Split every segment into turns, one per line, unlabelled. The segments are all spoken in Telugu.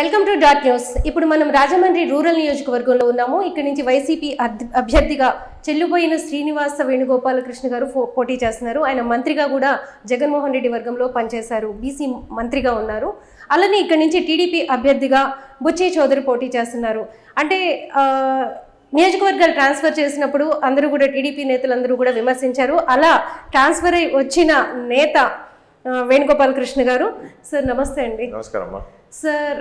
Welcome to dot news. ఇప్పుడు మనం రాజమండ్రి రూరల్ నియోజకవర్గంలో ఉన్నాము. ఇక్కడ నుంచి వైసీపీ అభ్యర్థిగా చెల్లిపోయిన శ్రీనివాస వేణుగోపాలకృష్ణ గారు పోటీ చేస్తున్నారు. ఆయన మంత్రిగా కూడా జగన్మోహన్ రెడ్డి వర్గంలో పనిచేశారు. బీసీ మంత్రిగా ఉన్నారు. అలానే ఇక్కడ నుంచి టీడీపీ అభ్యర్థిగా బుచ్చి చౌదరి పోటీ చేస్తున్నారు. అంటే నియోజకవర్గాలు ట్రాన్స్ఫర్ చేసినప్పుడు అందరూ కూడా టీడీపీ నేతలందరూ కూడా విమర్శించారు. అలా ట్రాన్స్ఫర్ అయి వచ్చిన నేత వేణుగోపాలకృష్ణ గారు. సార్ నమస్తే అండి.
నమస్కారం అమ్మా
సార్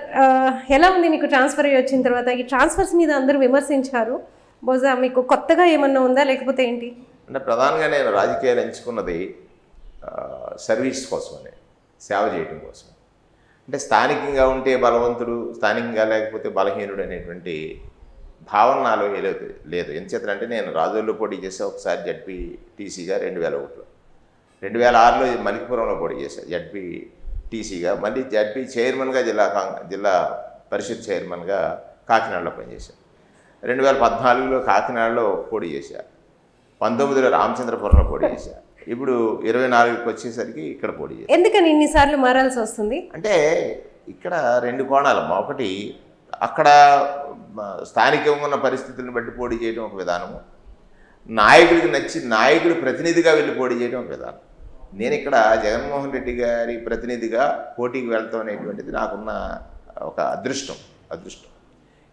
ఎలా ఉంది మీకు ట్రాన్స్ఫర్ అయ్యి వచ్చిన తర్వాత? ఈ ట్రాన్స్ఫర్స్ మీద అందరూ విమర్శించారు. బహుశా మీకు కొత్తగా ఏమన్నా ఉందా? లేకపోతే ఏంటి?
అంటే ప్రధానంగా నేను రాజకీయాలు ఎంచుకున్నది సర్వీస్ కోసమని సేవ చేయడం కోసం అంటే స్థానికంగా ఉంటే బలవంతుడు స్థానికంగా లేకపోతే బలహీనుడు అనేటువంటి భావన నాలో లేదు. లేదు నేను రాజుల్లో పోటీ చేసా ఒకసారి జడ్పీ టీసీగా రెండు వేల ఒకటిలో. రెండు వేల ఆరులో మలికిపురంలో పోటీ చేశాను జడ్పీ టీసీగా మళ్ళీ జడ్పీ చైర్మన్గా జిల్లా జిల్లా పరిషత్ చైర్మన్గా కాకినాడలో పనిచేశాను రెండు వేల పద్నాలుగులో కాకినాడలో పోటీ చేశా పంతొమ్మిదిలో రామచంద్రపురంలో పోటీ చేశా ఇప్పుడు ఇరవై నాలుగుకి వచ్చేసరికి ఇక్కడ పోటీ చేశా
ఎందుకని ఇన్నిసార్లు మారాల్సి వస్తుంది?
అంటే ఇక్కడ రెండు కోణాలమ్మా ఒకటి అక్కడ స్థానికంగా ఉన్న పరిస్థితులను బట్టి పోటీ చేయడం ఒక విధానము. నాయకుడికి నచ్చి నాయకుడి ప్రతినిధిగా వెళ్ళి పోటీ చేయడం ఒక విధానం. నేను ఇక్కడ జగన్మోహన్ రెడ్డి గారి ప్రతినిధిగా పోటీకి వెళ్తాం అనేటువంటిది నాకున్న ఒక అదృష్టం అదృష్టం.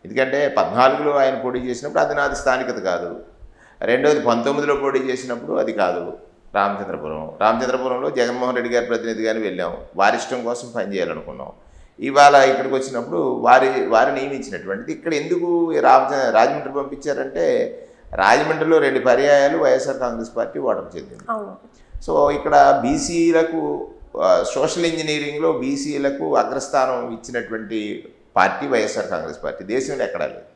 ఎందుకంటే పద్నాలుగులో ఆయన పోటీ చేసినప్పుడు అది నాది స్థానికత కాదు. రెండవది పంతొమ్మిదిలో పోటీ చేసినప్పుడు అది కాదు. రామచంద్రపురం రామచంద్రపురంలో జగన్మోహన్ రెడ్డి గారి ప్రతినిధిగానే వెళ్ళాం. వారి ఇష్టం కోసం పనిచేయాలనుకున్నాం ఇవాళ ఇక్కడికి వచ్చినప్పుడు వారి వారు నియమించినటువంటిది. ఇక్కడ ఎందుకు రామచంద్ర రాజమండ్రి పంపించారంటే రాజమండ్రిలో రెండు పర్యాయాలు వైఎస్ఆర్ కాంగ్రెస్ పార్టీ ఓటమి చెందింది. సో ఇక్కడ బీసీలకు సోషల్ ఇంజనీరింగ్లో బీసీలకు అగ్రస్థానం ఇచ్చినటువంటి పార్టీ వైఎస్ఆర్ కాంగ్రెస్ పార్టీ. దేశంలో ఎక్కడా లేదు.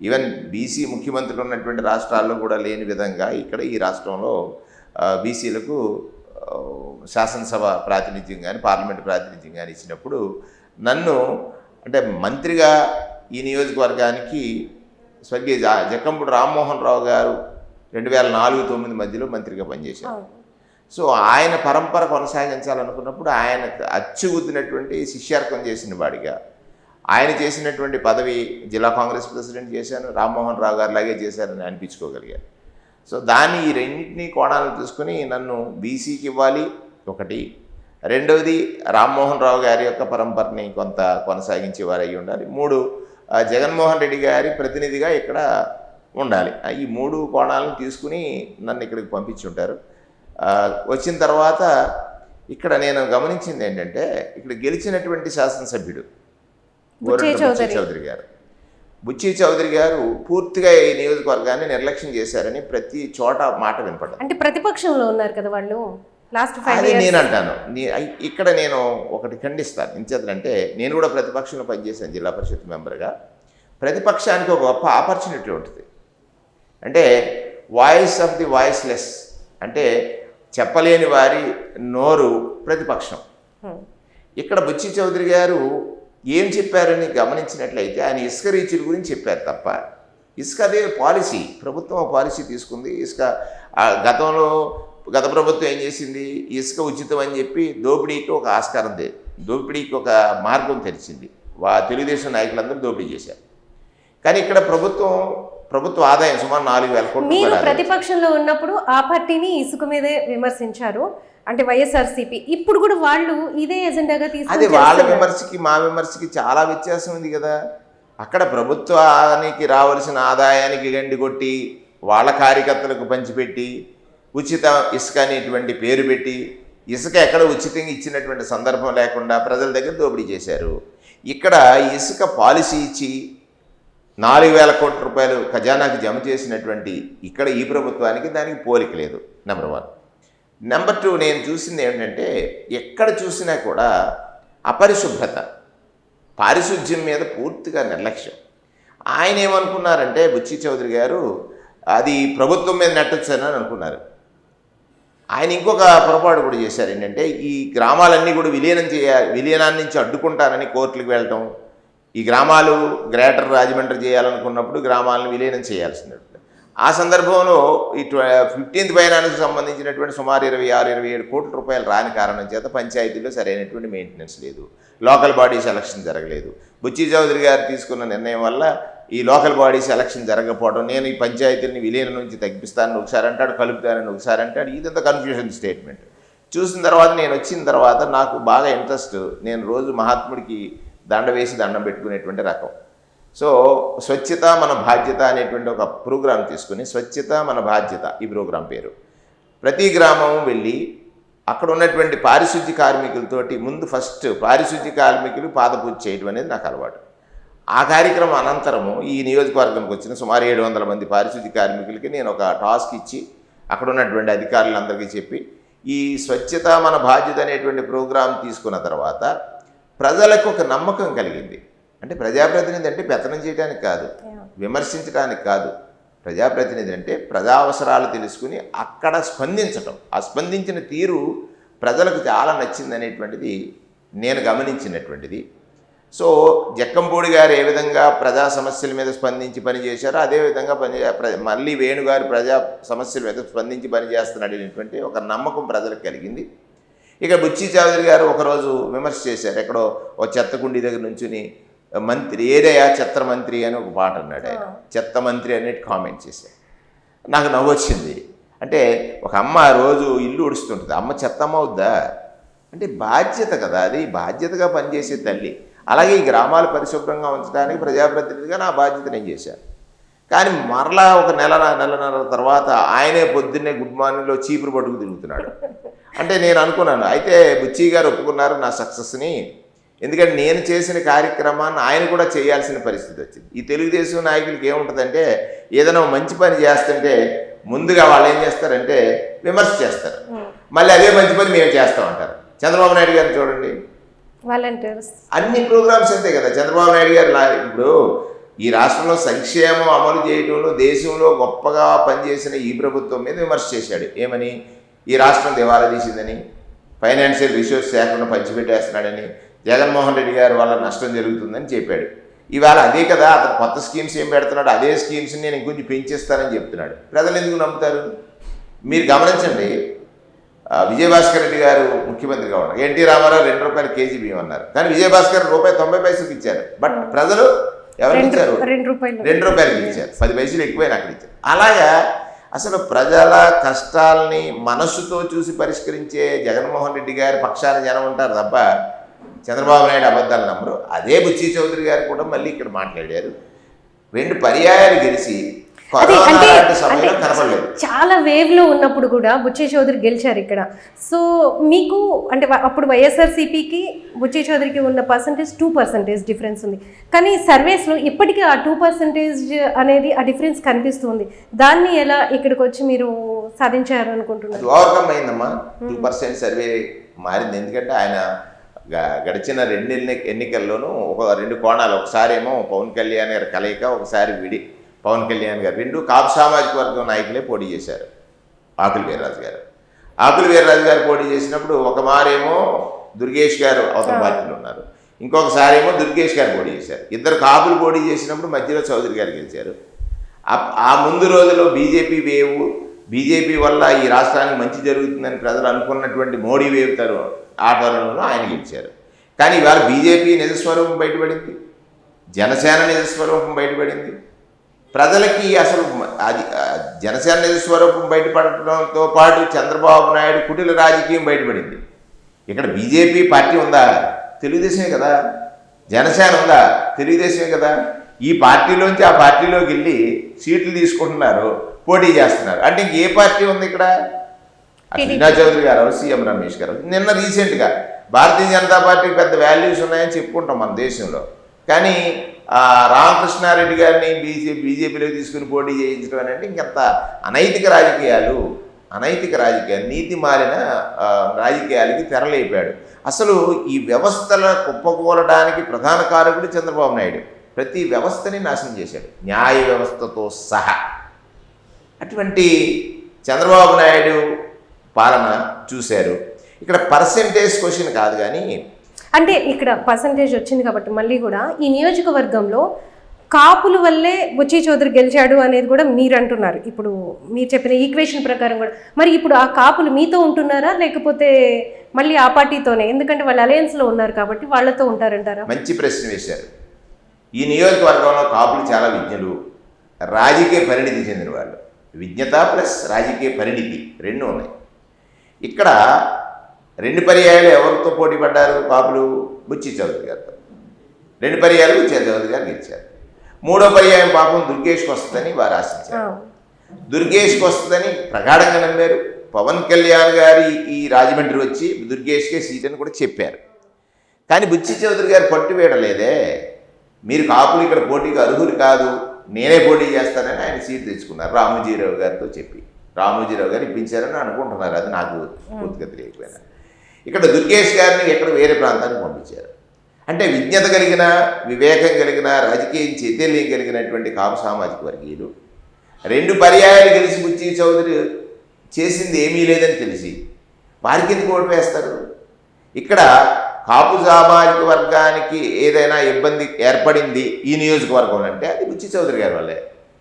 ఈవెన్ బీసీ ముఖ్యమంత్రులు ఉన్నటువంటి రాష్ట్రాల్లో కూడా లేని విధంగా ఇక్కడ ఈ రాష్ట్రంలో బీసీలకు శాసనసభ ప్రాతినిధ్యం కానీ పార్లమెంట్ ప్రాతినిధ్యం కానీ ఇచ్చినప్పుడు నన్ను అంటే మంత్రిగా ఈ నియోజకవర్గానికి స్వర్గీయ జ- జక్కంపూడి రామ్మోహన్ రావు గారు రెండు వేల నాలుగు తొమ్మిది మధ్యలో మంత్రిగా పనిచేశారు. సో ఆయన పరంపర కొనసాగించాలనుకున్నప్పుడు ఆయన అచ్చుగుద్దినటువంటి శిష్యార్కం చేసిన వాడిగా. ఆయన చేసినటువంటి పదవి జిల్లా కాంగ్రెస్ ప్రెసిడెంట్ చేశాను రామ్మోహన్ రావు గారు లాగే చేశారని అనిపించుకోగలిగాను. సో దాన్ని ఈ రెండింటినీ కోణాలను తీసుకుని నన్ను బీసీకి ఇవ్వాలి ఒకటి. రెండవది రామ్మోహన్ రావు గారి యొక్క పరంపరని కొంత కొనసాగించేవారు అయి ఉండాలి. మూడు జగన్మోహన్ రెడ్డి గారి ప్రతినిధిగా ఇక్కడ ఉండాలి. ఈ మూడు కోణాలను తీసుకుని నన్ను ఇక్కడికి పంపించి ఉంటారు వచ్చిన తర్వాత ఇక్కడ నేను గమనించింది ఏంటంటే ఇక్కడ గెలిచినటువంటి శాసనసభ్యుడు
బుచ్చే చౌదరి.
గారు. బుచ్చి చౌదరి గారు పూర్తిగా ఈ నియోజకవర్గాన్ని నిర్లక్ష్యం చేశారని ప్రతి చోట మాట వినపడ్డది.
అంటే ప్రతిపక్షంలో ఉన్నారు కదా వాళ్ళు లాస్ట్
అది నేను అంటాను. ఇక్కడ నేను ఒకటి ఖండిస్తాను. ఎంచేతంటే నేను కూడా ప్రతిపక్షంలో పనిచేశాను జిల్లా పరిషత్ మెంబర్గా. ప్రతిపక్షానికి ఒక గొప్ప ఆపర్చునిటీ ఉంటుంది. అంటే వాయిస్ ఆఫ్ ది వాయిస్లెస్. అంటే చెప్పలేని వారి నోరు ప్రతిపక్షం. ఇక్కడ బుచ్చి చౌదరి గారు ఏం చెప్పారని గమనించినట్లయితే ఆయన ఇసుక రీచుల గురించి చెప్పారు తప్ప ఇసుక అదే పాలసీ ప్రభుత్వం పాలసీ తీసుకుంది. ఇసుక గతంలో గత ప్రభుత్వం ఏం చేసింది? ఇసుక ఉచితం అని చెప్పి దోపిడీకి ఒక ఆస్కారం దోపిడీకి ఒక మార్గం తెరిచింది. వా తెలుగుదేశం నాయకులందరూ దోపిడీ చేశారు. కానీ ఇక్కడ ప్రభుత్వం ప్రభుత్వ ఆదాయం సుమారు నాలుగు వేల కోట్ల
మీరు. ప్రతిపక్షంలో ఉన్నప్పుడు ఆ పార్టీని ఇసుక మీదే విమర్శించారు అంటే వైఎస్ఆర్సీపీ ఇప్పుడు కూడా వాళ్ళు ఇదే ఎజెండాగా
అది
తీసుకుని
వాళ్ళ. విమర్శకి మా విమర్శకి చాలా వ్యత్యాసం ఉంది కదా అక్కడ ప్రభుత్వానికి రావాల్సిన ఆదాయానికి గండి కొట్టి వాళ్ళ కార్యకర్తలకు పంచిపెట్టి ఉచిత ఇసుక అనేటువంటి పేరు పెట్టి ఇసుక ఎక్కడ ఉచితంగా ఇచ్చినటువంటి సందర్భం లేకుండా ప్రజల దగ్గర దోపిడీ చేశారు ఇక్కడ ఇసుక పాలసీ ఇచ్చి నాలుగు వేల కోట్ల రూపాయలు ఖజానాకి జమ చేసినటువంటి ఇక్కడ ఈ ప్రభుత్వానికి దానికి పోలిక లేదు నెంబర్ వన్ నెంబర్ టూ నేను చూసింది ఏంటంటే ఎక్కడ చూసినా కూడా అపరిశుభ్రత పారిశుధ్యం మీద పూర్తిగా నిర్లక్ష్యం. ఆయన ఏమనుకున్నారంటే బుచ్చి చౌదరి గారు అది ప్రభుత్వం మీద నెట్టొచ్చని అనుకున్నారు. ఆయన ఇంకొక పొరపాటు కూడా చేశారు ఏంటంటే ఈ గ్రామాలన్నీ కూడా విలీనం చేయాలి విలీనాన్ని నుంచి అడ్డుకుంటారని కోర్టులకు వెళ్ళటం ఈ గ్రామాలు గ్రేటర్ రాజమండ్రి చేయాలనుకున్నప్పుడు గ్రామాలను విలీనం చేయాల్సింది. ఆ సందర్భంలో ఈ ఫిఫ్టీన్త్ ఫైనాన్స్కి సంబంధించినటువంటి సుమారు ఇరవై ఆరు ఇరవై ఏడు కోట్ల రూపాయలు రాని కారణం చేత పంచాయతీలో సరైనటువంటి మెయింటెనెన్స్ లేదు. లోకల్ బాడీస్ ఎలక్షన్ జరగలేదు. బుచ్చి చౌదరి గారు తీసుకున్న నిర్ణయం వల్ల ఈ లోకల్ బాడీస్ ఎలక్షన్ జరగకపోవడం నేను ఈ పంచాయతీని విలీనం నుంచి తగ్గిస్తానని ఒకసారి అంటాడు కలుపుతానని ఒకసారి అంటాడు ఇదంతా కన్ఫ్యూజన్ స్టేట్మెంట్ చూసిన తర్వాత నేను వచ్చిన తర్వాత నాకు బాగా ఇంట్రెస్ట్ నేను రోజు మహాత్ముడికి దండ వేసి దండం పెట్టుకునేటువంటి రకం. సో స్వచ్ఛత మన బాధ్యత అనేటువంటి ఒక ప్రోగ్రాం తీసుకుని స్వచ్ఛత మన బాధ్యత ఈ ప్రోగ్రాం పేరు. ప్రతి గ్రామం వెళ్ళి అక్కడ ఉన్నటువంటి పారిశుద్ధ్య కార్మికులతోటి ముందు ఫస్ట్ పారిశుద్ధ్య కార్మికులు పాదపూజ చేయడం అనేది నాకు అలవాటు. ఆ కార్యక్రమం అనంతరము ఈ నియోజకవర్గంకి వచ్చిన సుమారు ఏడు వందల మంది పారిశుద్ధ్య కార్మికులకి నేను ఒక టాస్క్ ఇచ్చి అక్కడ ఉన్నటువంటి అధికారులందరికీ చెప్పి ఈ స్వచ్ఛత మన బాధ్యత అనేటువంటి ప్రోగ్రాం తీసుకున్న తర్వాత ప్రజలకు ఒక నమ్మకం కలిగింది. అంటే ప్రజాప్రతినిధి అంటే పెత్తనం చేయడానికి కాదు విమర్శించడానికి కాదు. ప్రజాప్రతినిధి అంటే ప్రజా అవసరాలు తెలుసుకుని అక్కడ స్పందించటం. ఆ స్పందించిన తీరు ప్రజలకు చాలా నచ్చింది అనేటువంటిది నేను గమనించినటువంటిది. సో జక్కంపూడి గారు ఏ విధంగా ప్రజా సమస్యల మీద స్పందించి పనిచేశారో అదేవిధంగా పని మళ్ళీ వేణుగారు ప్రజా సమస్యల మీద స్పందించి పనిచేస్తున్నాడు అనేటువంటి ఒక నమ్మకం ప్రజలకు కలిగింది. ఇక బుచ్చి చౌదరి గారు ఒకరోజు విమర్శ చేశారు. ఎక్కడో ఓ చెత్త కుండి దగ్గర నుంచుని మంత్రి ఏదయ్యా చెత్త మంత్రి? అని ఒక పాట అన్నాడు ఆయన. చెత్త మంత్రి అనేది కామెంట్ చేశారు. నాకు నవ్వు వచ్చింది అంటే ఒక అమ్మ రోజు ఇల్లు ఉడుస్తుంటుంది. అమ్మ చెత్తమ్మ అవుద్దా అంటే బాధ్యత కదా అది. బాధ్యతగా పనిచేసే తల్లి. అలాగే ఈ గ్రామాలు పరిశుభ్రంగా ఉంచడానికి ప్రజాప్రతినిధిగా నా బాధ్యత నేను చేశాను. కానీ మరలా ఒక నెల నెలన్నర తర్వాత ఆయనే పొద్దున్నే గుడ్ మార్నింగ్లో చీపురు పట్టుకు తిరుగుతున్నాడు. అంటే నేను అనుకున్నాను అయితే బుచ్చి గారు ఒప్పుకున్నారు నా సక్సెస్ని. ఎందుకంటే నేను చేసిన కార్యక్రమాన్ని ఆయన కూడా చేయాల్సిన పరిస్థితి వచ్చింది. ఈ తెలుగుదేశం నాయకులకి ఏముంటుందంటే ఏదైనా మంచి పని చేస్తుంటే ముందుగా వాళ్ళు ఏం చేస్తారంటే విమర్శ చేస్తారు. మళ్ళీ అదే మంచి పని మేము చేస్తామంటారు చంద్రబాబు నాయుడు గారిని చూడండి.
వాలంటీర్స్.
అన్ని ప్రోగ్రామ్స్ అంతే కదా. చంద్రబాబు నాయుడు గారు ఇప్పుడు ఈ రాష్ట్రంలో సంక్షేమం అమలు చేయడంలో దేశంలో గొప్పగా పనిచేసిన ఈ ప్రభుత్వం మీద విమర్శ చేశాడు. ఏమని? ఈ రాష్ట్రం దివాలా తీసిందని ఫైనాన్షియల్ రిసోర్స్ లేకుండా పంచిపెట్టేస్తున్నాడని జగన్మోహన్ రెడ్డి గారి వల్ల నష్టం జరుగుతుందని చెప్పాడు. ఇవాళ అదే కదా అతను కొత్త స్కీమ్స్ ఏం పెడుతున్నాడు అదే స్కీమ్స్ని నేను ఇంకొంచెం పెంచేస్తానని చెప్తున్నాడు. ప్రజలు ఎందుకు నమ్ముతారు? మీరు గమనించండి విజయభాస్కర్ రెడ్డి గారు ముఖ్యమంత్రిగా ఉన్నారు. ఎన్టీ రామారావు రెండు రూపాయలు కేజీ బియ్యం అన్నారు. కానీ విజయభాస్కర్ రూపాయి తొంభై పైసలకు ఇచ్చారు. బట్ ప్రజలు ఎవరికి
రెండు
ఇచ్చారు?
రెండు రూపాయలు.
రెండు రూపాయలకి ఇచ్చారు. పది పైసలు ఎక్కువైనా అక్కడ ఇచ్చారు. అలాగా అసలు ప్రజల కష్టాలని మనస్సుతో చూసి పరిష్కరించే జగన్మోహన్ రెడ్డి గారి పక్షాన జనం ఉంటారు తప్ప చంద్రబాబు నాయుడు అబద్ధాలు నమ్మరు. అదే బుచ్చి చౌదరి గారు కూడా మళ్ళీ ఇక్కడ మాట్లాడారు. రెండు పర్యాయాలు గెలిచి
అదే అంటే అంటే చాలా వేవ్లో ఉన్నప్పుడు కూడా బుచ్చే చౌదరి గెలిచారు ఇక్కడ. సో మీకు అంటే అప్పుడు వైఎస్ఆర్సీపీకి బుచ్చే చౌదరికి ఉన్న పర్సంటేజ్ టూ పర్సంటేజ్ డిఫరెన్స్ ఉంది. కానీ సర్వేస్లో ఇప్పటికీ ఆ టూ పర్సంటేజ్ అనేది ఆ డిఫరెన్స్ కనిపిస్తుంది. దాన్ని ఎలా ఇక్కడికి వచ్చి మీరు సాధించారు అనుకుంటున్నారు?
అది ఓవర్కమ్ అయిందమ్మా టూ పర్సెంట్ సర్వే మారింది. ఎందుకంటే ఆయన గడిచిన రెండు ఎన్ని- ఎన్నికల్లోనూ ఒక రెండు కోణాలు. ఒకసారి ఏమో పవన్ కళ్యాణ్ గారి కలయిక ఒకసారి విడి పవన్ కళ్యాణ్ గారు రెండు కాపు సామాజిక వర్గం నాయకులే పోటీ చేశారు. ఆకుల వీర్రాజు గారు. ఆకుల వీర్రాజు గారు పోటీ చేసినప్పుడు ఒక మారేమో దుర్గేష్ గారు అవతల పార్టీలో ఉన్నారు. ఇంకొకసారి ఏమో దుర్గేష్ గారు పోటీ చేశారు. ఇద్దరు కాపులు పోటీ చేసినప్పుడు మధ్యలో చౌదరి గారు గెలిచారు. ఆ- ముందు రోజులో బీజేపీ వేవ్ బీజేపీ వల్ల ఈ రాష్ట్రానికి మంచి జరుగుతుందని ప్రజలు అనుకున్నటువంటి మోడీ వేవ్ తరు ఆ తరుణంలో ఆయన గెలిచారు. కానీ ఇవాళ బీజేపీ నిజస్వరూపం బయటపడింది. జనసేన నిజస్వరూపం బయటపడింది. ప్రజలకి అసలు అది జనసేన నిజస్వరూపం బయటపడటంతో పాటు చంద్రబాబు నాయుడు కుటిల రాజకీయం బయటపడింది. ఇక్కడ బీజేపీ పార్టీ ఉందా? తెలుగుదేశమే కదా. జనసేన ఉందా? తెలుగుదేశమే కదా. ఈ పార్టీలోంచి ఆ పార్టీలోకి వెళ్ళి సీట్లు తీసుకుంటున్నారు పోటీ చేస్తున్నారు. అంటే ఇంక ఏ పార్టీ ఉంది ఇక్కడ? శ్రీనా చౌదరి గారు సీఎం రమేష్ గారు. నిన్న రీసెంట్గా భారతీయ జనతా పార్టీకి పెద్ద వాల్యూస్ ఉన్నాయని చెప్పుకుంటాం మన దేశంలో. కానీ రామకృష్ణారెడ్డి గారిని బీజే బీజేపీలో తీసుకుని పోటీ చేయించడం అనేది ఇంకెంత అనైతిక రాజకీయాలు అనైతిక రాజకీయాలు నీతి మారిన రాజకీయాలకి తెరలేపాడు. అసలు ఈ వ్యవస్థల కుప్పకూలడానికి ప్రధాన కారకుడు చంద్రబాబు నాయుడు. ప్రతి వ్యవస్థని నాశనం చేశాడు. న్యాయ వ్యవస్థతో సహా. అటువంటి చంద్రబాబు నాయుడు పాలన చూశారు. ఇక్కడ పర్సెంటేజ్ క్వశ్చన్ కాదు కానీ
అంటే ఇక్కడ పర్సంటేజ్ వచ్చింది కాబట్టి మళ్ళీ కూడా ఈ నియోజకవర్గంలో కాపుల వల్లే బుచ్చి చౌదరి గెలిచాడు అనేది కూడా మీరు అంటున్నారు. ఇప్పుడు మీరు చెప్పిన ఈక్వేషన్ ప్రకారం కూడా. మరి ఇప్పుడు ఆ కాపులు మీతో ఉంటున్నారా? లేకపోతే మళ్ళీ ఆ పార్టీతోనే? ఎందుకంటే వాళ్ళు అలయన్స్లో ఉన్నారు కాబట్టి వాళ్ళతో ఉంటారంటారా?
మంచి ప్రశ్న వేశారు. ఈ నియోజకవర్గంలో కాపులు చాలా విజ్ఞులు. రాజకీయ పరిణితి చెందిన వాళ్ళు. విజ్ఞత ప్లస్ రాజకీయ పరిణితి రెండు ఉన్నాయి. ఇక్కడ రెండు పర్యాయాలు ఎవరితో పోటీ పడ్డారు? కాపులు బుచ్చి చౌదరి గారితో. రెండు పర్యాలు బుచ్చి చౌదరి గారు గెలిచారు. మూడో పర్యాయం పాపం దుర్గేష్కి వస్తుందని వారు ఆశించారు. దుర్గేష్కి వస్తుందని ప్రగాఢంగా నమ్మారు. పవన్ కళ్యాణ్ గారి ఈ రాజమండ్రి వచ్చి దుర్గేష్కే సీట్ అని కూడా చెప్పారు. కానీ బుచ్చి చౌదరి గారు పట్టు వేయడలేదే మీరు కాపులు ఇక్కడ పోటీకి అర్హులు కాదు. నేనే పోటీ చేస్తానని ఆయన సీట్ తెచ్చుకున్నారు. రామోజీరావు గారితో చెప్పి. రామోజీరావు గారు ఇప్పించారని అనుకుంటున్నారు. అది నాకు పూర్తిగా తెలియకపోయినా. ఇక్కడ దుర్గేష్ గారిని ఎక్కడ వేరే ప్రాంతానికి పంపించారు. అంటే విజ్ఞత కలిగిన వివేకం కలిగిన రాజకీయ చైతన్యం కలిగినటువంటి కాపు సామాజిక వర్గీయులు రెండు పర్యాయాలు గెలిచి బుచ్చి చౌదరి చేసింది ఏమీ లేదని తెలిసి వారికి ఎందుకు ఓటు వేస్తారు? ఇక్కడ కాపు సామాజిక వర్గానికి ఏదైనా ఇబ్బంది ఏర్పడింది ఈ నియోజకవర్గం అంటే అది బుచ్చి చౌదరి గారి వల్లే.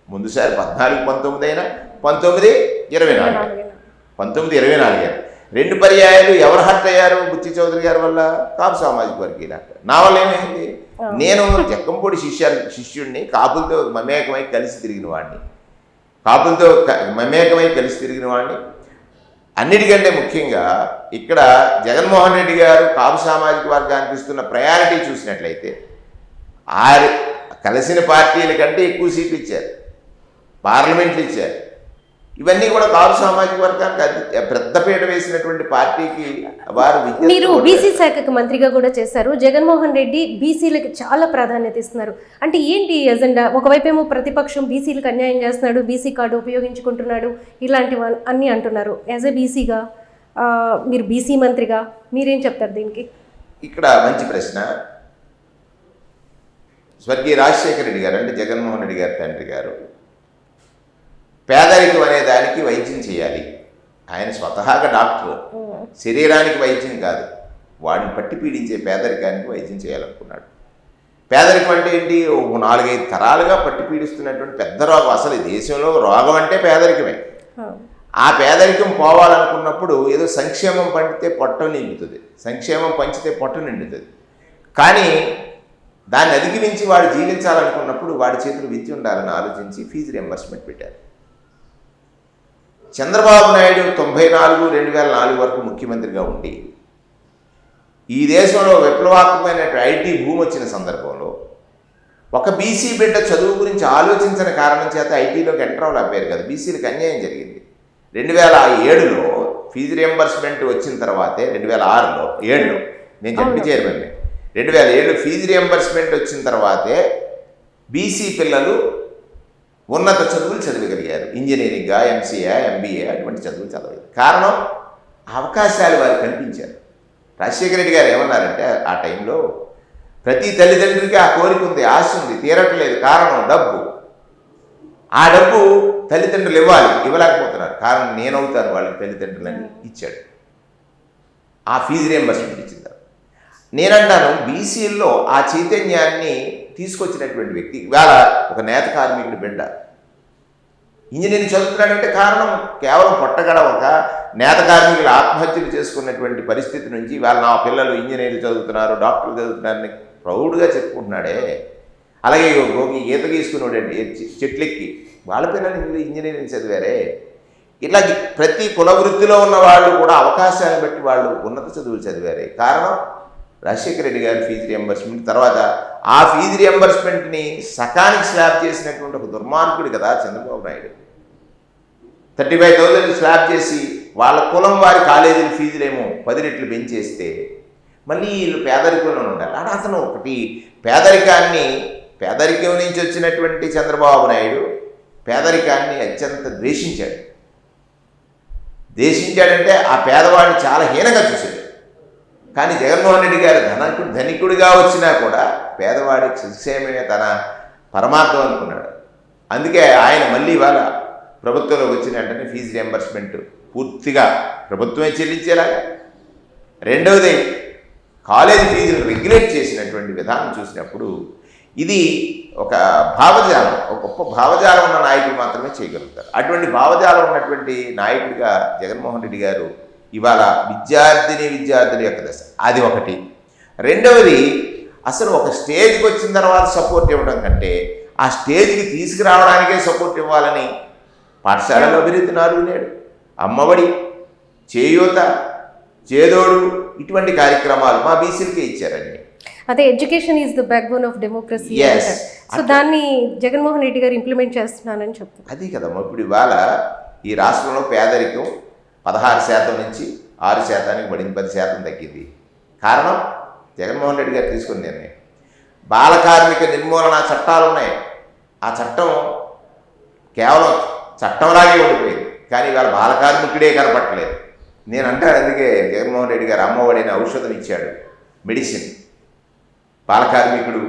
ముందుసారి పద్నాలుగు పంతొమ్మిది అయినా? పంతొమ్మిది ఇరవై నాలుగు? పంతొమ్మిది ఇరవై నాలుగు రెండు పర్యాయాలు ఎవరు హర్ట్ అయ్యారు బుచ్చి చౌదరి గారి వల్ల? కాపు సామాజిక వర్గీయులు హర్ట్ నా వల్ల ఏమైంది? నేను జక్కంపూడి శిష్య శిష్యుడిని కాపులతో మమేకమై కలిసి తిరిగిన వాడిని కాపులతో మమేకమై కలిసి తిరిగిన వాడిని అన్నిటికంటే ముఖ్యంగా ఇక్కడ జగన్మోహన్ రెడ్డి గారు కాపు సామాజిక వర్గానికి ఇస్తున్న ప్రయారిటీ చూసినట్లయితే ఆరు కలిసిన పార్టీల కంటే ఎక్కువ సీట్లు ఇచ్చారు. పార్లమెంట్లు ఇచ్చారు. ఇవన్నీ కూడా కాపు సామాజిక వర్గానికి పెద్దపీట వేసినటువంటి పార్టీకి వారు
మీరు బీసీ శాఖకు మంత్రిగా కూడా చేశారు. జగన్మోహన్ రెడ్డి బీసీలకు చాలా ప్రాధాన్యత ఇస్తున్నారు. అంటే ఏంటి ఎజెండా? ఒకవైపేమో ప్రతిపక్షం బీసీలకు అన్యాయం చేస్తున్నాడు బీసీ కార్డు ఉపయోగించుకుంటున్నాడు ఇలాంటివి అన్నీ అంటున్నారు. యాజ్ ఎ బీసీగా మీరు బీసీ మంత్రిగా మీరేం చెప్తారు దీనికి?
ఇక్కడ మంచి ప్రశ్న. స్వర్గీయ రాజశేఖర రెడ్డి గారు అంటే జగన్మోహన్ రెడ్డి గారి తండ్రి గారు. పేదరికం అనే దానికి వైద్యం చేయాలి. ఆయన స్వతహాగా డాక్టర్. శరీరానికి వైద్యం కాదు. వాడిని పట్టి పీడించే పేదరికానికి వైద్యం చేయాలనుకున్నాడు. పేదరికం అంటే ఏంటి? ఓ నాలుగైదు తరాలుగా పట్టి పీడిస్తున్నటువంటి పెద్ద రోగం. అసలు దేశంలో రోగం అంటే పేదరికమే. ఆ. పేదరికం పోవాలనుకున్నప్పుడు ఏదో సంక్షేమం పండితే పొట్ట నిండుతుంది. సంక్షేమం పంచితే పొట్ట నిండుతుంది. కానీ దాన్ని అధిగమించి వాడు జీవించాలనుకున్నప్పుడు వాడి చేతులు విద్య ఉండాలని ఆలోచించి ఫీజు రియంబర్స్మెంట్ పెట్టారు. చంద్రబాబు నాయుడు తొంభై నాలుగు రెండు వేల నాలుగు వరకు ముఖ్యమంత్రిగా ఉండి ఈ దేశంలో విప్లవాత్మకమైన ఐటీ భూమి వచ్చిన సందర్భంలో ఒక బీసీ బిడ్డ చదువు గురించి ఆలోచించిన కారణం చేత ఐటీలోకి ఎంటర్ అవ్వలేకపోయారు కదా. బీసీలకు అన్యాయం జరిగింది. రెండు వేల ఏడులో ఫీజు రియంబర్స్మెంట్ వచ్చిన తర్వాతే రెండు వేల ఆరులో ఏడులో నేను చెప్పి చైర్మన్ రెండు వేల ఏడు ఫీజు రియంబర్స్మెంట్ వచ్చిన తర్వాతే బీసీ పిల్లలు ఉన్నత చదువులు చదవగలిగారు. ఇంజనీరింగ్గా ఎంసీఏ ఎంబీఏ అటువంటి చదువులు చదవలేదు. కారణం అవకాశాలు వారు కల్పించారు రాజశేఖర రెడ్డి గారు ఏమన్నారంటే ఆ టైంలో ప్రతి తల్లిదండ్రులకి ఆ కోరిక ఉంది ఆశ ఉంది తీరట్లేదు కారణం డబ్బు. ఆ డబ్బు తల్లిదండ్రులు ఇవ్వాలి ఇవ్వలేకపోతున్నారు. కారణం నేనవుతాను వాళ్ళకి తల్లిదండ్రులని ఇచ్చాడు. ఆ ఫీజు రియంబర్స్మెంట్ ఇచ్చిన తర్వాత. నేనంటాను బీసీల్లో ఆ చైతన్యాన్ని తీసుకొచ్చినటువంటి వ్యక్తి ఇవాళ ఒక నేత కార్మికుడి బిడ్డ. ఇంజనీరింగ్ చదువుతున్నాడంటే కారణం కేవలం పొట్టగడవక నేత కార్మికులు ఆత్మహత్యలు చేసుకున్నటువంటి పరిస్థితి నుంచి ఇవాళ నా పిల్లలు ఇంజనీరింగ్ చదువుతున్నారు డాక్టర్లు చదువుతున్నారని ప్రౌడ్గా చెప్పుకుంటున్నాడే. అలాగే గోగి ఈత గీసుకున్నాడండి చెట్లెక్కి. వాళ్ళ పిల్లలు ఇంజనీరింగ్ చదివారే. ఇట్లా ప్రతి కుల వృత్తిలో ఉన్న వాళ్ళు కూడా అవకాశాలను బట్టి వాళ్ళు ఉన్నత చదువులు చదివారే. కారణం రాజశేఖర రెడ్డి గారి ఫీజు రియంబర్స్మెంట్ తర్వాత ఆ ఫీజు రియంబర్స్మెంట్ని సకానికి స్లాబ్ చేసినటువంటి ఒక దుర్మార్గుడు కదా Chandrababu Naidu. Thirty five thousand slab చేసి వాళ్ళ కులం వారి కాలేజీల ఫీజులేమో పది రెట్లు పెంచేస్తే మళ్ళీ వీళ్ళు పేదరికంలో ఉండాలి. అని అతను ఒకటి పేదరికాన్ని పేదరికం నుంచి వచ్చినటువంటి చంద్రబాబు నాయుడు పేదరికాన్ని అత్యంత ద్వేషించాడు. ద్వేషించాడంటే ఆ పేదవాడిని చాలా హీనంగా చూశాడు. కానీ జగన్మోహన్ రెడ్డి గారు ధనకుడు ధనికుడిగా వచ్చినా కూడా పేదవాడి సంక్షేమమే తన పరమార్థం అనుకున్నాడు. అందుకే ఆయన మళ్ళీ ఇవాళ ప్రభుత్వంలోకి వచ్చిన వెంటనే ఫీజు రియంబర్స్మెంట్ పూర్తిగా ప్రభుత్వమే చెల్లించేలాగా. రెండవది కాలేజీ ఫీజులు రెగ్యులేట్ చేసినటువంటి విధానం చూసినప్పుడు ఇది ఒక భావజాలం ఒక గొప్ప భావజాలం ఉన్న నాయకుడు మాత్రమే చేయగలుగుతారు. అటువంటి భావజాలం ఉన్నటువంటి నాయకుడిగా జగన్మోహన్ రెడ్డి గారు ఇవాళ విద్యార్థిని విద్యార్థుల యొక్క దశ. అది ఒకటి. రెండవది అసలు ఒక స్టేజ్కి వచ్చిన తర్వాత సపోర్ట్ ఇవ్వడం కంటే ఆ స్టేజ్కి తీసుకురావడానికే సపోర్ట్ ఇవ్వాలని పాఠశాలలో అభివృద్ధి నాలుగు నేడు. అమ్మఒడి చేయూత చేదోడు ఇటువంటి కార్యక్రమాలు మా బీసీలకే ఇచ్చారండి.
అదే education is the backbone of democracy. So దాన్ని జగన్మోహన్ రెడ్డి గారు ఇంప్లిమెంట్ చేస్తున్నానని చెప్తున్నారు.
అది కదమ్మా ఇప్పుడు ఇవాళ ఈ రాష్ట్రంలో పేదరికం పదహారు శాతం నుంచి ఆరు శాతానికి పడింది పది శాతం తగ్గింది. కారణం జగన్మోహన్ రెడ్డి గారు తీసుకున్న నిర్ణయం. బాలకార్మిక నిర్మూలన చట్టాలు ఉన్నాయి ఆ చట్టం కేవలం చట్టంలాగే ఉండిపోయింది. కానీ ఇవాళ బాల కార్మికుడే కనపట్టలేదు. నేను అంటాను అందుకే జగన్మోహన్ రెడ్డి గారు అమ్మఒడిని అనే ఔషధం ఇచ్చాడు. మెడిసిన్. బాల కార్మికుడు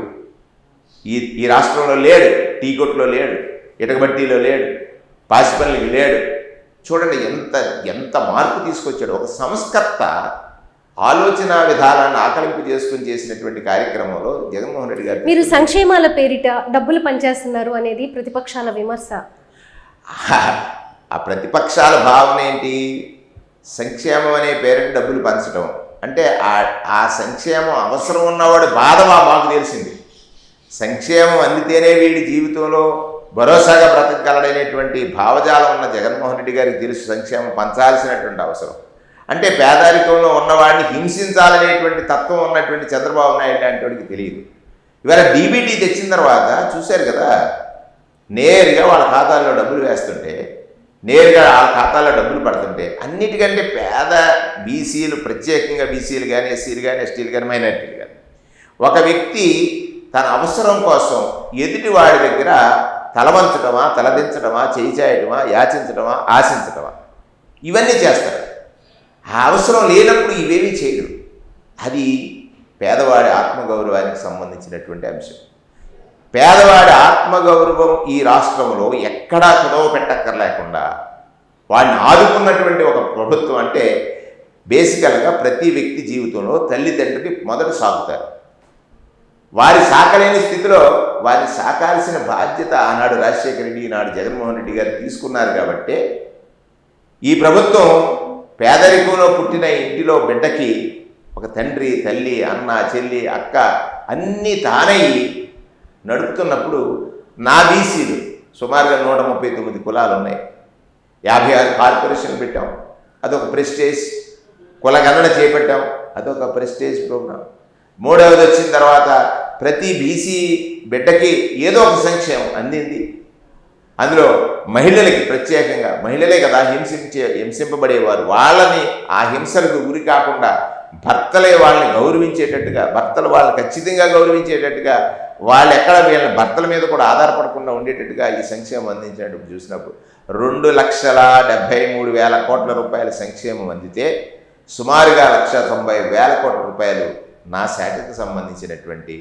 ఈ ఈ రాష్ట్రంలో లేడు టీ కొట్లో లేడు ఇటకబట్టీలో లేడు పాసిపల్లికి లేడు. చూడండి ఎంత ఎంత మార్పు తీసుకొచ్చాడు. ఒక సంస్కర్త ఆలోచన విధానాన్ని ఆకలింపు చేసుకుని చేసినటువంటి కార్యక్రమంలో జగన్మోహన్ రెడ్డి గారు
మీరు సంక్షేమాల పేరిట డబ్బులు పనిచేస్తున్నారు అనేది ప్రతిపక్షాల విమర్శ.
ఆ ప్రతిపక్షాల భావన ఏంటి? సంక్షేమం అనే పేరుని డబ్బులు పంచడం. అంటే ఆ ఆ సంక్షేమం అవసరం ఉన్నవాడు బాధ మాకు తెలిసింది. సంక్షేమం అందితేనే వీడి జీవితంలో భరోసాగా బ్రతకగలడనేటువంటి భావజాలం ఉన్న జగన్మోహన్ రెడ్డి గారికి తెలుసు సంక్షేమం పంచాల్సినటువంటి అవసరం. అంటే పేదరికంలో ఉన్నవాడిని హింసించాలనేటువంటి తత్వం ఉన్నటువంటి చంద్రబాబు నాయుడు లాంటి వాడికి తెలియదు. ఇవాళ డీబీటీ తెచ్చిన తర్వాత చూశారు కదా నేరుగా వాళ్ళ ఖాతాల్లో డబ్బులు వేస్తుంటే నేరుగా వాళ్ళ ఖాతాలో డబ్బులు పడుతుంటే అన్నిటికంటే పేద బీసీలు ప్రత్యేకంగా బీసీలు కానీ ఎస్సీలు కానీ ఎస్టీలు కానీ మైనార్టీలు కానీ ఒక వ్యక్తి తన అవసరం కోసం ఎదుటి వాడి దగ్గర తలవంచడమా తలదించడమా చేయి చేయటమా యాచించడమా ఆశించడమా ఇవన్నీ చేస్తారు. ఆ అవసరం లేనప్పుడు ఇవేమీ చేయరు. అది పేదవాడి ఆత్మగౌరవానికి సంబంధించినటువంటి అంశం. పేదవాడి ఆత్మగౌరవం ఈ రాష్ట్రంలో ఎక్కడా కుదవ పెట్టక్కర్లేకుండా వాడిని ఆదుకున్నటువంటి ఒక ప్రభుత్వం అంటే బేసికల్గా ప్రతి వ్యక్తి జీవితంలో తల్లిదండ్రులకి మొదట సాగుతారు. వారి సాకలేని స్థితిలో వారిని సాకాల్సిన బాధ్యత ఆనాడు రాజశేఖర రెడ్డి ఈనాడు జగన్మోహన్ రెడ్డి గారు తీసుకున్నారు కాబట్టి ఈ ప్రభుత్వం పేదరికంలో పుట్టిన ఇంటిలో బిడ్డకి ఒక తండ్రి తల్లి అన్న చెల్లి అక్క అన్నీ తానయ్యి నడుపుతున్నప్పుడు నా బీసీలు సుమారుగా నూట ముప్పై తొమ్మిది కులాలు ఉన్నాయి. యాభై ఆరు కార్పొరేషన్లు పెట్టాం. అదొక ప్రెస్టేజ్ కులగణన చేపట్టాం. అదొక ప్రెస్టేజ్ ప్రోగ్రాం. మూడవది వచ్చిన తర్వాత ప్రతి బీసీ బిడ్డకి ఏదో ఒక సంక్షేమం అందింది. అందులో మహిళలకి ప్రత్యేకంగా మహిళలే కదా హింసించే హింసింపబడేవారు. వాళ్ళని ఆ హింసలకు గురి కాకుండా భర్తలే వాళ్ళని గౌరవించేటట్టుగా భర్తలు వాళ్ళని ఖచ్చితంగా గౌరవించేటట్టుగా వాళ్ళు ఎక్కడ వీళ్ళని భర్తల మీద కూడా ఆధారపడకుండా ఉండేటట్టుగా ఈ సంక్షేమం అందించినట్టు చూసినప్పుడు రెండు లక్షల డెబ్భై మూడు వేల కోట్ల రూపాయల సంక్షేమం అందితే సుమారుగా లక్ష తొంభై వేల కోట్ల రూపాయలు నా శాఖకు సంబంధించినటువంటి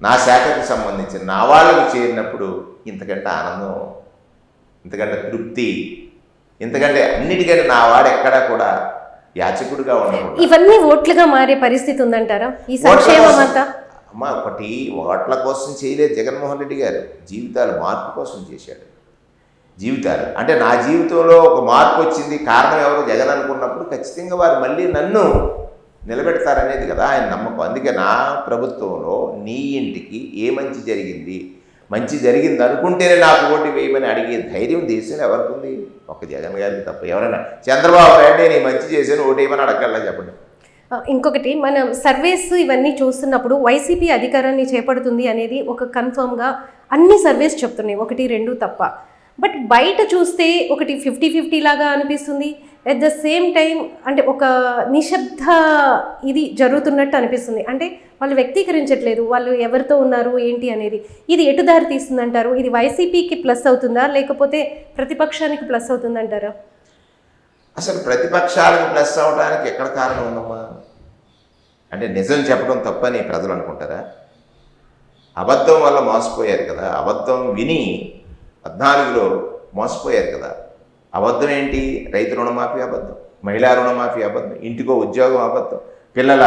నా శాఖకు సంబంధించిన నా వాళ్ళకు చేరినప్పుడు ఇంతకంటే ఆనందం ఇంతకంటే తృప్తి ఇంతకంటే అన్నిటికంటే నా వాడు ఎక్కడా కూడా యాచకుడుగా ఉండకూడదు.
ఇవన్నీ ఓట్లుగా మారే పరిస్థితి ఉందంటారా? ఈ సంక్షేమం అంతా?
అమ్మ ఒకటి ఓట్ల కోసం చేయలేదు జగన్మోహన్ రెడ్డి గారు. జీవితాలు మార్పు కోసం చేశాడు. జీవితాలు. అంటే నా జీవితంలో ఒక మార్పు వచ్చింది కారణం ఎవరు జగన్ అనుకున్నప్పుడు ఖచ్చితంగా వారు మళ్ళీ నన్ను నిలబెడతారనేది కదా ఆయన నమ్మకం. అందుకే నా ప్రభుత్వంలో నీ ఇంటికి ఏ మంచి జరిగింది? మంచి జరిగింది అనుకుంటేనే నాకు ఓటు వేయమని అడిగే ధైర్యం దేశంలో ఎవరికి ఉంది? ఒక జగన్ గారికి తప్ప ఎవరైనా. చంద్రబాబు నాయుడు నేను మంచి చేశాను ఓటు వేయమని అడగల్లా చెప్పండి?
ఇంకొకటి మనం సర్వేస్ ఇవన్నీ చూస్తున్నప్పుడు వైసీపీ అధికారాన్ని చేపడుతుంది అనేది ఒక కన్ఫర్మ్గా అన్ని సర్వేస్ చెప్తున్నాయి. ఒకటి రెండు తప్ప. బట్ బయట చూస్తే ఒకటి ఫిఫ్టీ ఫిఫ్టీ లాగా అనిపిస్తుంది. ఎట్ ద సేమ్ టైం అంటే ఒక నిశ్శబ్ద ఇది జరుగుతున్నట్టు అనిపిస్తుంది. అంటే వాళ్ళు వ్యక్తీకరించట్లేదు వాళ్ళు ఎవరితో ఉన్నారు ఏంటి అనేది. ఇది ఎటు దారి తీస్తుందంటారు? ఇది వైసీపీకి ప్లస్ అవుతుందా? లేకపోతే ప్రతిపక్షానికి ప్లస్ అవుతుందంటారా?
అసలు ప్రతిపక్షాలకు ప్లస్ అవడానికి ఎక్కడ కారణం ఉందమ్మా? అంటే నిజం చెప్పడం తప్పని ప్రజలు అనుకుంటారా? అబద్ధం వల్ల మోసపోయారు కదా. అబద్ధం విని పద్నాలుగులో మోసపోయారు కదా. అబద్ధం ఏంటి? రైతు రుణమాఫీ అబద్ధం మహిళా రుణమాఫీ అబద్ధం ఇంటికో ఉద్యోగం అబద్ధం పిల్లల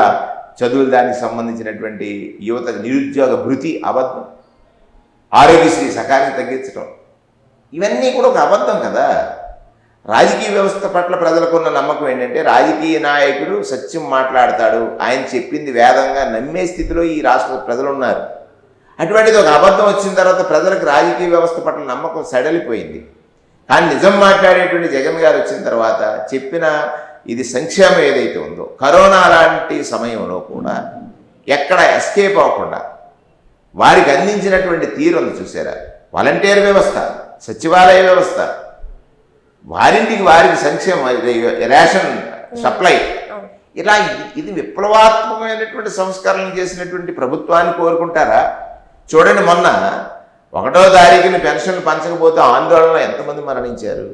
చదువులు దానికి సంబంధించినటువంటి యువత నిరుద్యోగ భృతి అబద్ధం ఆరోగ్యశ్రీ సకాలం తగ్గించడం ఇవన్నీ కూడా ఒక అబద్ధం కదా? రాజకీయ వ్యవస్థ పట్ల ప్రజలకు ఉన్న నమ్మకం ఏంటంటే రాజకీయ నాయకుడు సత్యం మాట్లాడతాడు ఆయన చెప్పింది వేదంగా నమ్మే స్థితిలో ఈ రాష్ట్ర ప్రజలు ఉన్నారు అటువంటిది ఒక అబద్ధం వచ్చిన తర్వాత ప్రజలకు రాజకీయ వ్యవస్థ పట్ల నమ్మకం సడలిపోయింది. కానీ నిజం మాట్లాడేటువంటి జగన్ గారు వచ్చిన తర్వాత చెప్పిన ఇది సంక్షేమం ఏదైతే ఉందో కరోనా లాంటి సమయంలో కూడా ఎక్కడ ఎస్కేప్ అవ్వకుండా వారికి అందించినటువంటి తీరు ఉంది చూసారా? వాలంటీర్ వ్యవస్థ సచివాలయ వ్యవస్థ. వారింటికి వారికి సంక్షేమం రేషన్ సప్లై. ఇలా ఇది విప్లవాత్మకమైనటువంటి సంస్కరణలు చేసినటువంటి ప్రభుత్వాన్ని కోరుకుంటారా? చూడండి మొన్న ఒకటో తారీఖుని పెన్షన్ పంచకపోతే ఆందోళనలో ఎంతమంది మరణించారు?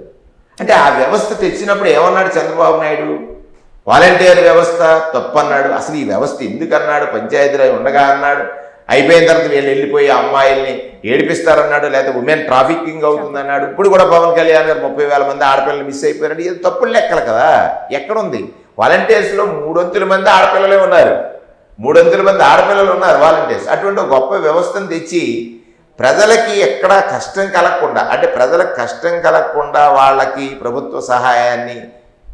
అంటే ఆ వ్యవస్థ తెచ్చినప్పుడు ఏమన్నాడు చంద్రబాబు నాయుడు? వాలంటీర్ వ్యవస్థ తప్పన్నాడు. అసలు ఈ వ్యవస్థ ఎందుకు అన్నాడు పంచాయతీరాజ్ ఉండగా అన్నాడు. అయిపోయిన తర్వాత వీళ్ళు వెళ్ళిపోయి అమ్మాయిల్ని ఏడిపిస్తారన్నాడు లేకపోతే ఉమెన్ ట్రాఫికింగ్ అవుతుందన్నాడు. ఇప్పుడు కూడా పవన్ కళ్యాణ్ గారు ముప్పై వేల మంది ఆడపిల్లలు మిస్ అయిపోయారంటే ఇది తప్పులు లెక్కలు కదా? ఎక్కడుంది? వాలంటీర్స్లో మూడొంతుల మంది ఆడపిల్లలే ఉన్నారు. మూడొంతుల మంది ఆడపిల్లలు ఉన్నారు వాలంటీర్స్. అటువంటి గొప్ప వ్యవస్థను తెచ్చి ప్రజలకి ఎక్కడా కష్టం కలగకుండా అంటే ప్రజలకు కష్టం కలగకుండా వాళ్ళకి ప్రభుత్వ సహాయాన్ని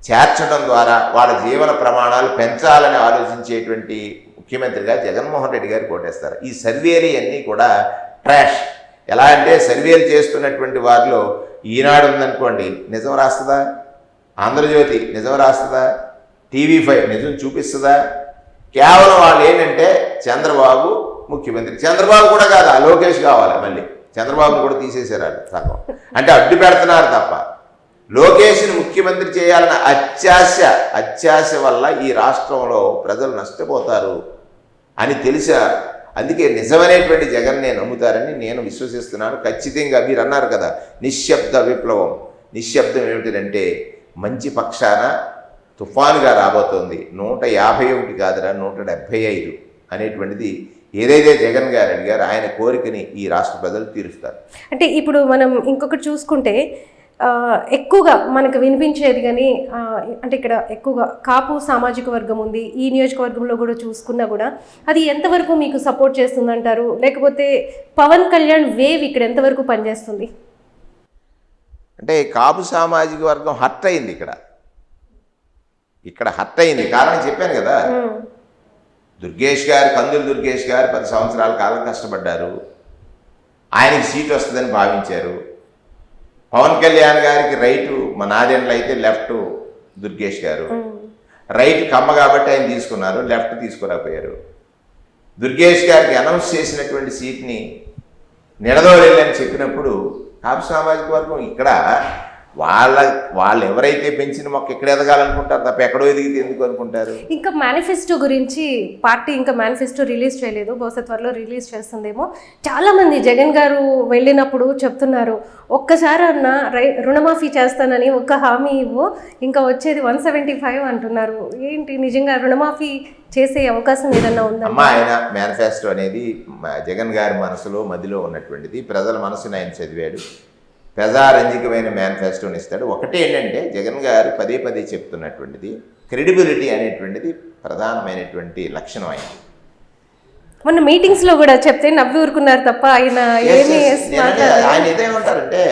చేర్చడం ద్వారా వాళ్ళ జీవన ప్రమాణాలు పెంచాలని ఆలోచించేటువంటి ముఖ్యమంత్రిగా జగన్మోహన్ రెడ్డి గారు కోటేస్తారు. ఈ సర్వేలు అన్నీ కూడా ట్రాష్. ఎలా అంటే సర్వేలు చేస్తున్నటువంటి వారిలో ఈనాడు ఉందనుకోండి నిజం రాస్తుందా? ఆంధ్రజ్యోతి నిజం రాస్తుందా? టీవీ ఫైవ్ నిజం చూపిస్తుందా? కేవలం వాళ్ళు ఏంటంటే చంద్రబాబు ముఖ్యమంత్రి. చంద్రబాబు కూడా కాదు ఆ లోకేష్ కావాలి మళ్ళీ. చంద్రబాబును కూడా తీసేశారు సగం. అంటే అడ్డు పెడుతున్నారు తప్ప. లోకేష్ని ముఖ్యమంత్రి చేయాలన్న అత్యాశ అత్యాశ వల్ల ఈ రాష్ట్రంలో ప్రజలు నష్టపోతారు అని తెలిసా? అందుకే నిజమైనటువంటి జగన్నే నమ్ముతారని నేను విశ్వసిస్తున్నాను. ఖచ్చితంగా మీరు అన్నారు కదా నిశ్శబ్ద విప్లవం. నిశ్శబ్దం ఏమిటంటే మంచి పక్షాన తుఫానుగా రాబోతోంది. నూట యాభై ఒకటి కాదురా నూట డెబ్భై ఐదు అనేటువంటిది ఏదైతే జగన్ గారు అడిగారు ఆయన కోరికని ఈ రాష్ట్ర ప్రజలు తీరుస్తారు.
అంటే ఇప్పుడు మనం ఇంకొకటి చూసుకుంటే ఎక్కువగా మనకు వినిపించేది కానీ అంటే ఇక్కడ ఎక్కువగా కాపు సామాజిక వర్గం ఉంది ఈ నియోజకవర్గంలో కూడా చూసుకున్నా కూడా అది ఎంతవరకు మీకు సపోర్ట్ చేస్తుందంటారు? లేకపోతే పవన్ కళ్యాణ్ వేవ్ ఇక్కడ ఎంతవరకు పనిచేస్తుంది?
అంటే కాపు సామాజిక వర్గం హర్ట్ అయింది ఇక్కడ. ఇక్కడ హర్ట్ అయింది. కారణం చెప్పాను కదా. దుర్గేష్ గారు కందులు దుర్గేష్ గారు పది సంవత్సరాల కాలం కష్టపడ్డారు. ఆయనకి సీట్ వస్తుందని భావించారు. పవన్ కళ్యాణ్ గారికి రైటు మా నాదెండ్లు అయితే లెఫ్ట్ దుర్గేష్ గారు. రైట్ కమ్మ కాబట్టి ఆయన తీసుకున్నారు లెఫ్ట్ తీసుకురాపోయారు దుర్గేష్ గారికి అనౌన్స్ చేసినటువంటి సీట్ని నిడదవలేని చెప్పినప్పుడు కాపు సామాజిక వర్గం ఇక్కడ వాళ్ళ వాళ్ళు ఎవరైతే పెంచిన మొక్క ఇక్కడ ఎదగాలనుకుంటారు తప్ప ఎక్కడో ఎదిగితే ఎందుకు అనుకుంటారు?
ఇంకా మేనిఫెస్టో గురించి పార్టీ ఇంకా మేనిఫెస్టో రిలీజ్ చేయలేదు. బహుశా త్వరలో రిలీజ్ చేస్తుందేమో. చాలా మంది జగన్ గారు వెళ్ళినప్పుడు చెప్తున్నారు ఒక్కసారి అన్న రై రుణమాఫీ చేస్తానని ఒక్క హామీ ఇవ్వు. ఇంకా వచ్చేది వన్ సెవెంటీ ఫైవ్ అంటున్నారు. ఏంటి? నిజంగా రుణమాఫీ చేసే అవకాశం ఏదన్నా ఉందా
అమ్మ ఆయన మేనిఫెస్టో అనేది జగన్ గారి మనసులో మదిలో ఉన్నటువంటిది. ప్రజల మనసుని ఆయన చదివాడు. ప్రజారంజికమైన మేనిఫెస్టోని ఇస్తాడు. ఒకటి ఏంటంటే జగన్ గారు పదే పదే చెప్తున్నటువంటిది క్రెడిబిలిటీ అనేటువంటిది ప్రధానమైనటువంటి లక్షణం అయింది
మొన్న మీటింగ్స్లో కూడా చెప్తే నవ్వి ఊరుకున్నారు తప్ప ఆయన ఏమీ మాట్లాడలేదు.
ఆయన ఇదేమంటారంటే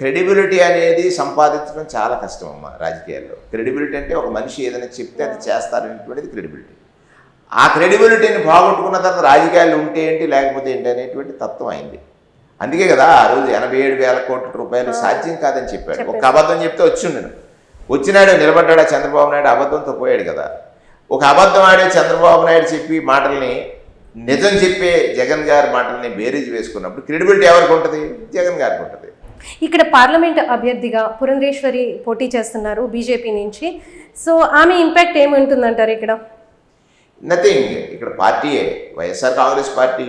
క్రెడిబిలిటీ అనేది సంపాదించడం చాలా కష్టం అమ్మ రాజకీయాల్లో. క్రెడిబిలిటీ అంటే ఒక మనిషి ఏదైనా చెప్తే అది చేస్తారనేటువంటిది క్రెడిబిలిటీ ఆ క్రెడిబిలిటీని బాగొట్టుకున్న తర్వాత రాజకీయాలు ఉంటే ఏంటి లేకపోతే ఏంటి అనేటువంటి తత్వం అయింది అందుకే కదా ఆ రోజు ఎనభై ఏడు వేల కోట్ల రూపాయలు సాధ్యం కాదని చెప్పాడు. ఒక అబద్ధం చెప్తే వచ్చిండను వచ్చినాడు నిలబడ్డాడు చంద్రబాబు నాయుడు? అబద్ధంతో పోయాడు కదా. ఒక అబద్ధం ఆడే చంద్రబాబు నాయుడు చెప్పి మాటల్ని నిజం చెప్పే జగన్ గారి మాటల్ని బేరీజ్ వేసుకున్నప్పుడు క్రెడిబిలిటీ ఎవరికి ఉంటుంది? జగన్ గారికి ఉంటుంది.
ఇక్కడ పార్లమెంట్ అభ్యర్థిగా పురంధేశ్వరి పోటీ చేస్తున్నారు బీజేపీ నుంచి. సో ఆమె ఇంపాక్ట్ ఏముంటుందంటారు ఇక్కడ?
నథింగ్ ఇక్కడ పార్టీయే. YSR Congress party.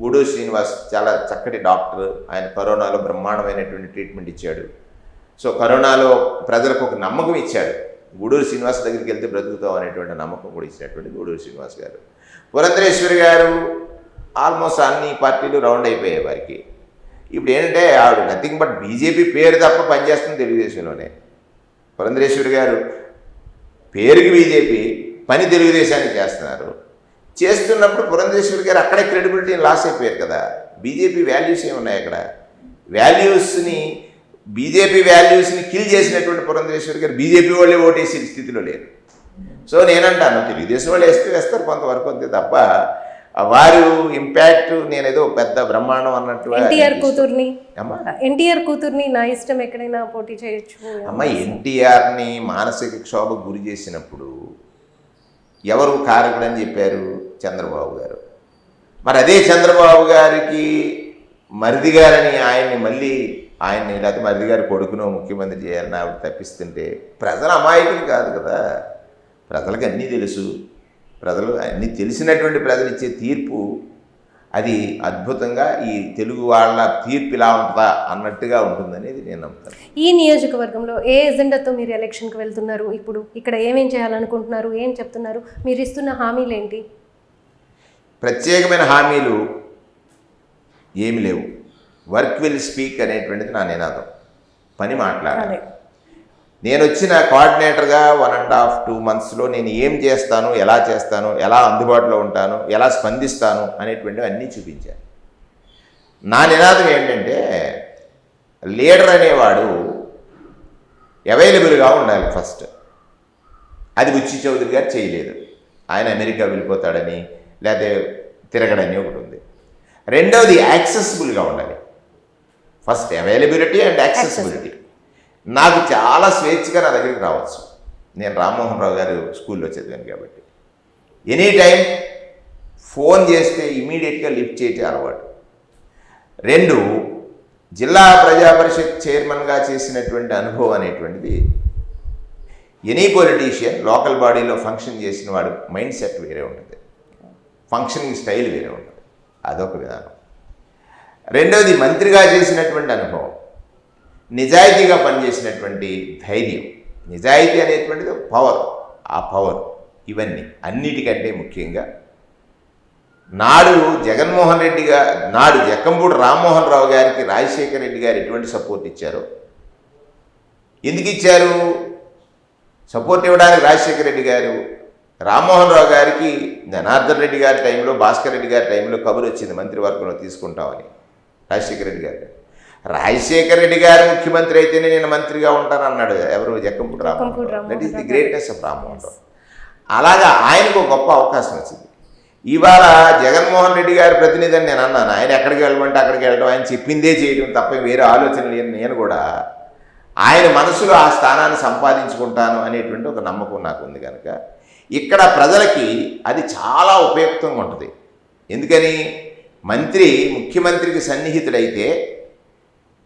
Guduru Srinivas చాలా చక్కటి డాక్టర్. ఆయన కరోనాలో బ్రహ్మాండమైనటువంటి ట్రీట్మెంట్ ఇచ్చాడు. సో కరోనాలో ప్రజలకు ఒక నమ్మకం ఇచ్చాడు. గూడూరు శ్రీనివాస్ దగ్గరికి వెళ్తే బ్రతుకుతాం అనేటువంటి నమ్మకం కూడా ఇచ్చినటువంటి గూడూరు శ్రీనివాస్ గారు. పురంధరేశ్వరి గారు ఆల్మోస్ట్ అన్ని పార్టీలు రౌండ్ అయిపోయాయి వారికి. ఇప్పుడు ఏంటంటే ఆవిడ నథింగ్ బట్ బీజేపీ పేరు తప్ప పనిచేస్తుంది తెలుగుదేశంలోనే. పురంధరేశ్వరి గారు పేరుకి బీజేపీ పని తెలుగుదేశానికి చేస్తున్నారు. చేస్తున్నప్పుడు పురంధేశ్వరి గారు అక్కడే క్రెడిబిలిటీని లాస్ అయిపోయారు కదా. బీజేపీ వాల్యూస్ ఏమున్నాయి అక్కడ? వాల్యూస్ని బీజేపీ వాల్యూస్ని కిల్ చేసినటువంటి పురంధరేశ్వరి గారు బీజేపీ వాళ్ళే ఓటేసే స్థితిలో లేరు. సో నేనంటాను తెలుగుదేశం వాళ్ళు వేస్తే వేస్తారు కొంతవరకు అంతే తప్ప వారు ఇంపాక్ట్ నేనేదో పెద్ద బ్రహ్మాండం అన్నట్టుగా
ఎన్టీఆర్ కూతుర్ని?
అమ్మా?
ఎన్టీఆర్ కూతుర్ని నా ఇష్టం ఎక్కడైనా పోటీ చేయొచ్చు
అమ్మ ఎన్టీఆర్ని మానసిక క్షోభకు గురి చేసినప్పుడు ఎవరు కారకుడని చెప్పారు? చంద్రబాబు గారు. మరి అదే చంద్రబాబు గారికి మరిది గారని ఆయన్ని మళ్ళీ ఆయన్ని లేకపోతే మరిది గారి కొడుకునో ముఖ్యమంత్రి చేయాలని ఆవిడ తప్పిస్తుంటే ప్రజల అమాయకులు కాదు కదా. ప్రజలకు అన్నీ తెలుసు. ప్రజలు అన్నీ తెలిసినటువంటి ప్రజలు ఇచ్చే తీర్పు అది అద్భుతంగా ఈ తెలుగు వాళ్ళ తీర్పు ఇలా ఉంటుందా అన్నట్టుగా ఉంటుందనేది నేను నమ్ముతాను.
ఈ నియోజకవర్గంలో ఏ ఎజెండాతో మీరు ఎలక్షన్కి వెళ్తున్నారు? ఇప్పుడు ఇక్కడ ఏమేం చేయాలనుకుంటున్నారు? ఏం చెప్తున్నారు? మీరు ఇస్తున్న హామీలు ఏంటి
ప్రత్యేకమైన హామీలు ఏమి లేవు. వర్క్ విల్ స్పీక్ అనేటువంటిది నా నినాదం. పని మాట్లాడాలి. నేను వచ్చిన కోఆర్డినేటర్గా వన్ అండ్ హాఫ్ టూ మంత్స్లో నేను ఏం చేస్తాను ఎలా చేస్తాను ఎలా అందుబాటులో ఉంటాను ఎలా స్పందిస్తాను అనేటువంటివి అన్నీ చూపించాను. నా నినాదం ఏంటంటే లీడర్ అనేవాడు అవైలబుల్గా ఉండాలి ఫస్ట్. అది బుచ్చి చౌదరి గారు చేయలేదు. ఆయన అమెరికా వెళ్ళిపోతాడని లేకపోతే తిరగడని ఒకటి ఉంది. రెండవది యాక్సెసిబుల్గా ఉండాలి. First availability and accessibility. నాకు చాలా స్వేచ్ఛగా నా దగ్గరికి రావచ్చు. నేను రామ్మోహన్ రావు గారు స్కూల్లో చదివాను కాబట్టి. ఎనీ టైం ఫోన్ చేస్తే ఇమీడియట్గా లిఫ్ట్ చేయటం అలవాటు. రెండు జిల్లా ప్రజా పరిషత్ చైర్మన్గా చేసినటువంటి అనుభవం అనేటువంటిది ఎనీ పొలిటీషియన్ లోకల్ బాడీలో ఫంక్షన్ చేసిన వాడు మైండ్ సెట్ వేరే ఉంటుంది. ఫంక్షనింగ్ స్టైల్ వేరే ఉంటుంది. అదొక విధానం. రెండవది మంత్రిగా చేసినటువంటి అనుభవం. నిజాయితీగా పనిచేసినటువంటి ధైర్యం. నిజాయితీ అనేటువంటిది పవర్ ఆ పవర్ ఇవన్నీ అన్నిటికంటే ముఖ్యంగా నాడు జగన్మోహన్ రెడ్డి గారు నాడు జక్కంపూడి రామ్మోహన్ రావు గారికి రాజశేఖర రెడ్డి గారు ఎటువంటి సపోర్ట్ ఇచ్చారు? ఎందుకు ఇచ్చారు? సపోర్ట్ ఇవ్వడానికి రాజశేఖర రెడ్డి గారు రామ్మోహన్ రావు గారికి జనార్దన్ రెడ్డి గారి టైంలో భాస్కర్ రెడ్డి గారి టైంలో కబురు వచ్చింది మంత్రివర్గంలో తీసుకుంటామని రాజశేఖర రెడ్డి గారు రాజశేఖర రెడ్డి గారు ముఖ్యమంత్రి అయితేనే నేను మంత్రిగా ఉంటాను అన్నాడు. ఎవరు? Jakkampudi Rammohan Rao. That is the greatness of Rammohan Rao. అలాగా ఆయనకు ఒక గొప్ప అవకాశం వచ్చింది. ఇవాళ జగన్మోహన్ రెడ్డి గారి ప్రతినిధి అని నేను అన్నాను. ఆయన ఎక్కడికి వెళ్ళమంటే అక్కడికి వెళ్ళడం ఆయన చెప్పిందే చేయడం తప్ప వేరే ఆలోచన లేని నేను కూడా ఆయన మనసులో ఆ స్థానాన్ని సంపాదించుకుంటాను అనేటువంటి ఒక నమ్మకం నాకు ఉంది కనుక. ఇక్కడ ప్రజలకి అది చాలా ఉపయుక్తంగా ఉంటుంది. ఎందుకని? మంత్రి ముఖ్యమంత్రికి సన్నిహితుడైతే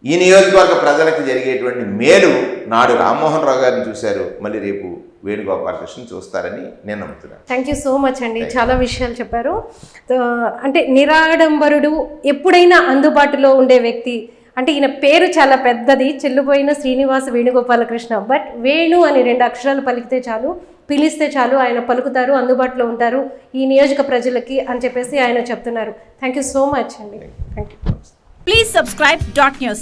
ఈ నియోజకవర్గ ప్రజలకు జరిగేటువంటి మేలు నాడు రామ్మోహన్ రావు గారిని చూశారు. మళ్ళీ రేపు వేణుగోపాలకృష్ణ చూస్తారని నేను నమ్ముతున్నాను.
థ్యాంక్ యూ సో మచ్ అండి. చాలా విషయాలు చెప్పారు. అంటే నిరాడంబరుడు ఎప్పుడైనా అందుబాటులో ఉండే వ్యక్తి అంటే ఈయన పేరు చాలా పెద్దది చెల్లుపోయిన శ్రీనివాస వేణుగోపాలకృష్ణ బట్ వేణు అని రెండు అక్షరాలు పలికితే చాలు. పిలిస్తే చాలు ఆయన పలుకుతారు అందుబాటులో ఉంటారు ఈ నియోజక ప్రజలకి అని చెప్పేసి ఆయన చెప్తున్నారు. థ్యాంక్ యూ సో మచ్ అండి. Thank you
Please subscribe dot news.